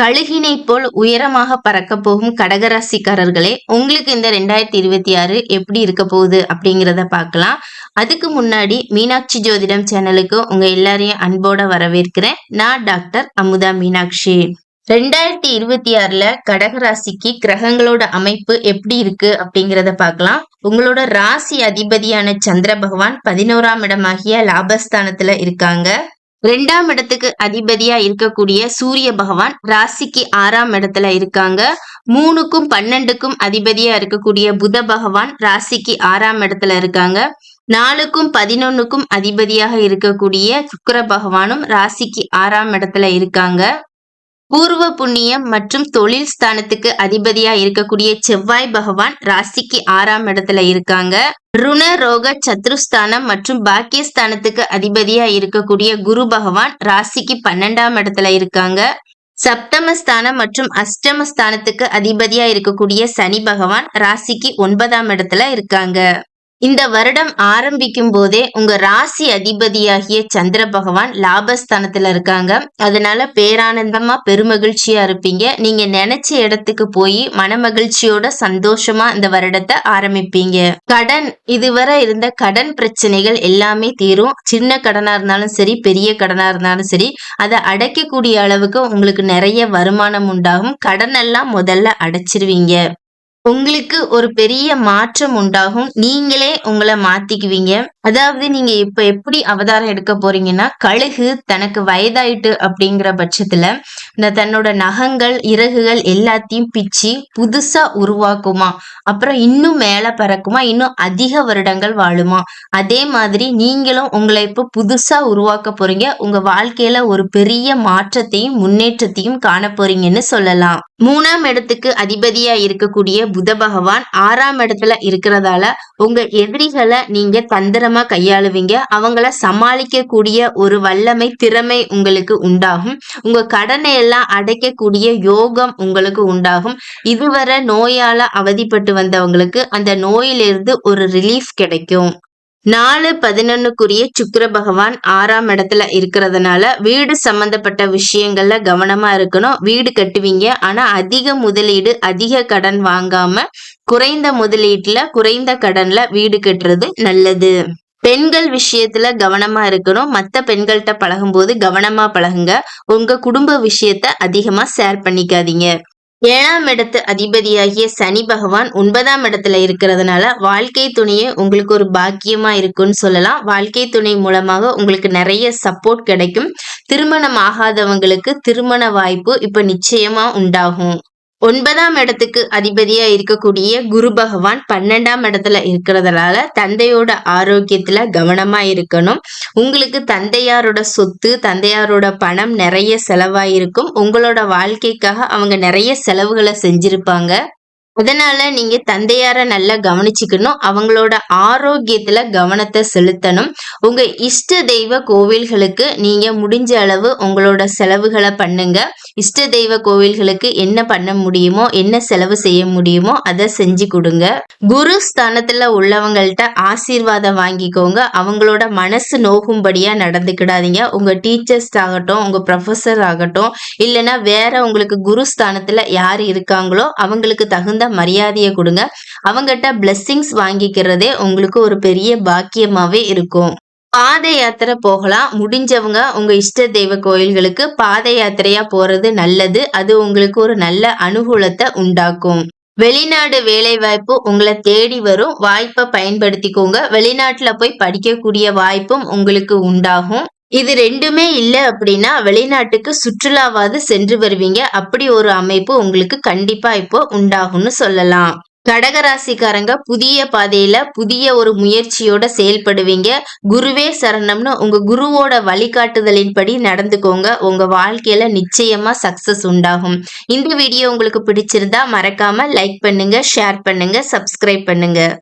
கழுகினை போல் உயரமாக பறக்க போகும் கடகராசிக்காரர்களே உங்களுக்கு இந்த ரெண்டாயிரத்தி இருபத்தி ஆறு எப்படி இருக்க போகுது அப்படிங்கிறத பார்க்கலாம். அதுக்கு முன்னாடி மீனாட்சி ஜோதிடம் சேனலுக்கு உங்க எல்லாரையும் அன்போட வரவேற்கிறேன். நான் டாக்டர் அமுதா மீனாட்சி. ரெண்டாயிரத்தி இருபத்தி ஆறுல கடகராசிக்கு கிரகங்களோட அமைப்பு எப்படி இருக்கு அப்படிங்கிறத பார்க்கலாம். உங்களோட ராசி அதிபதியான சந்திர பகவான் பதினோராம் இடமாகிய லாபஸ்தானத்துல இருக்காங்க. ரெண்டாம் இடத்துக்கு அதிபதியா இருக்கக்கூடிய சூரிய பகவான் ராசிக்கு ஆறாம் இடத்துல இருக்காங்க. மூணுக்கும் பன்னெண்டுக்கும் அதிபதியா இருக்கக்கூடிய புத பகவான் ராசிக்கு ஆறாம் இடத்துல இருக்காங்க. நாலுக்கும் பதினொன்னுக்கும் அதிபதியாக இருக்கக்கூடிய சுக்கர பகவானும் ராசிக்கு ஆறாம் இடத்துல இருக்காங்க. பூர்வ புண்ணியம் மற்றும் தொழில் ஸ்தானத்துக்கு அதிபதியா இருக்கக்கூடிய செவ்வாய் பகவான் ராசிக்கு ஆறாம் இடத்துல இருக்காங்க. ருண ரோக சத்ருஸ்தானம் மற்றும் பாக்கியஸ்தானத்துக்கு அதிபதியா இருக்கக்கூடிய குரு பகவான் ராசிக்கு பன்னெண்டாம் இடத்துல இருக்காங்க. சப்தமஸ்தானம் மற்றும் அஷ்டமஸ்தானத்துக்கு அதிபதியா இருக்கக்கூடிய சனி பகவான் ராசிக்கு ஒன்பதாம் இடத்துல இருக்காங்க. இந்த வருடம் ஆரம்பிக்கும் போதே உங்க ராசி அதிபதியாகிய சந்திர பகவான் லாபஸ்தானத்துல இருக்காங்க. அதனால பேரானந்தமா பெருமகிழ்ச்சியா இருப்பீங்க. நீங்க நினைச்ச இடத்துக்கு போய் மனமகிழ்ச்சியோட சந்தோஷமா இந்த வருடத்தை ஆரம்பிப்பீங்க. கடன் இதுவரை இருந்த கடன் பிரச்சனைகள் எல்லாமே தீரும். சின்ன கடனா இருந்தாலும் சரி பெரிய கடனா இருந்தாலும் சரி அதை அடைக்கக்கூடிய அளவுக்கு உங்களுக்கு நிறைய வருமானம் உண்டாகும். கடன் எல்லாம் முதல்ல அடைச்சிருவீங்க. உங்களுக்கு ஒரு பெரிய மாற்றம் உண்டாகும். நீங்களே உங்களை மாத்திக்குவீங்க. அதாவது நீங்க இப்ப எப்படி அவதாரம் எடுக்க போறீங்கன்னா கழுகு தனக்கு வயதாயிட்டு அப்படிங்கிற பட்சத்துல இந்த தன்னோட நகங்கள் இறகுகள் எல்லாத்தையும் பிச்சு புதுசா உருவாக்குமா? அப்புறம் இன்னும் மேல பறக்குமா? இன்னும் அதிக வருடங்கள் வாழுமா? அதே மாதிரி நீங்களும் உங்களை இப்ப புதுசா உருவாக்க போறீங்க. உங்க வாழ்க்கையில ஒரு பெரிய மாற்றத்தையும் முன்னேற்றத்தையும் காண போறீங்கன்னு சொல்லலாம். மூணாம் இடத்துக்கு அதிபதியா இருக்கக்கூடிய புத பகவான் ஆறாம் இடத்துல இருக்கிறதால உங்க எதிரிகளை நீங்க தந்திரம் கையாளுவீங்க. அவங்கள சமாளிக்க கூடிய ஒரு வல்லமை திறமை உங்களுக்கு உண்டாகும். உங்க கடனை எல்லாம் அடைக்கக்கூடிய யோகம் உங்களுக்கு உண்டாகும். இதுவரை நோயால அவதிப்பட்டு வந்தவங்களுக்கு அந்த நோயிலிருந்து ஒரு ரிலீஃப் கிடைக்கும். நாலு பதினொன்னுக்குரிய சுக்கர பகவான் ஆறாம் இடத்துல இருக்கிறதுனால வீடு சம்பந்தப்பட்ட விஷயங்கள்ல கவனமா இருக்கணும். வீடு கட்டுவீங்க. ஆனா அதிக முதலீடு அதிக கடன் வாங்காம குறைந்த முதலீட்டுல குறைந்த கடன்ல வீடு கட்டுறது நல்லது. பெண்கள் விஷயத்துல கவனமா இருக்கணும். மத்த பெண்கள்கிட்ட பழகும்போது கவனமா பழகுங்க. உங்க குடும்ப விஷயத்த அதிகமா ஷேர் பண்ணிக்காதீங்க. ஏழாம் இடத்து அதிபதியாகிய சனி பகவான் ஒன்பதாம் இடத்துல இருக்கிறதுனால வாழ்க்கை துணையே உங்களுக்கு ஒரு பாக்கியமா இருக்குன்னு சொல்லலாம். வாழ்க்கை துணை மூலமாக உங்களுக்கு நிறைய சப்போர்ட் கிடைக்கும். திருமணம் ஆகாதவங்களுக்கு திருமண வாய்ப்பு இப்ப நிச்சயமா உண்டாகும். ஒன்பதாம் இடத்துக்கு அதிபதியா இருக்கக்கூடிய குரு பகவான் பன்னெண்டாம் இடத்துல இருக்கிறதுனால தந்தையோட ஆரோக்கியத்துல கவனமா இருக்கணும். உங்களுக்கு தந்தையாரோட சொத்து தந்தையாரோட பணம் நிறைய செலவாயிருக்கும். உங்களோட வாழ்க்கைக்காக அவங்க நிறைய செலவுகளை செஞ்சிருப்பாங்க. அதனால நீங்க தந்தையார நல்லா கவனிச்சுக்கணும். அவங்களோட ஆரோக்கியத்துல கவனத்தை செலுத்தணும். உங்க இஷ்ட தெய்வ கோவில்களுக்கு நீங்க முடிஞ்ச அளவு உங்களோட செலவுகளை பண்ணுங்க. இஷ்ட தெய்வ கோவில்களுக்கு என்ன பண்ண முடியுமோ என்ன செலவு செய்ய முடியுமோ அதை செஞ்சு கொடுங்க. குரு ஸ்தானத்துல உள்ளவங்கள்ட்ட ஆசீர்வாதம் வாங்கிக்கோங்க. அவங்களோட மனசு நோகும்படியா நடந்துக்கிடாதீங்க. உங்க டீச்சர்ஸ் ஆகட்டும் உங்க ப்ரொஃபஸர் ஆகட்டும் இல்லைன்னா வேற உங்களுக்கு குரு ஸ்தானத்துல யார் இருக்காங்களோ அவங்களுக்கு தகுந்த மரியாதையை கொடுங்க. அவங்ககிட்ட பிளெஸ்ஸிங்ஸ் வாங்கிக்கிறதே உங்களுக்கு ஒரு பெரிய பாக்கியமாவே இருக்கும். பாத யாத்திரை போகலாம். முடிஞ்சவங்க உங்க இஷ்ட தெய்வ கோயில்களுக்கு பாத யாத்திரையா போறது நல்லது. அது உங்களுக்கு ஒரு நல்ல அனுகூலத்தை உண்டாக்கும். வெளிநாடு வேலை வாய்ப்பு உங்களை தேடி வரும். வாய்ப்பை பயன்படுத்திக்கோங்க. வெளிநாட்டுல போய் படிக்கக்கூடிய வாய்ப்பும் உங்களுக்கு உண்டாகும். இது ரெண்டுமே இல்லை அப்படின்னா வெளிநாட்டுக்கு சுற்றுலாவாவது சென்று வருவீங்க. அப்படி ஒரு அமைப்பு உங்களுக்கு கண்டிப்பா இப்போ உண்டாகும்னு சொல்லலாம். கடகராசிக்காரங்க புதிய பாதையில புதிய ஒரு முயற்சியோட செயல்படுவீங்க. குருவே சரணம்னு உங்க குருவோட வழிகாட்டுதலின்படி நடந்துக்கோங்க. உங்க வாழ்க்கையில நிச்சயமா சக்சஸ் உண்டாகும். இந்த வீடியோ உங்களுக்கு பிடிச்சிருந்தா மறக்காம லைக் பண்ணுங்க ஷேர் பண்ணுங்க சப்ஸ்கிரைப் பண்ணுங்க.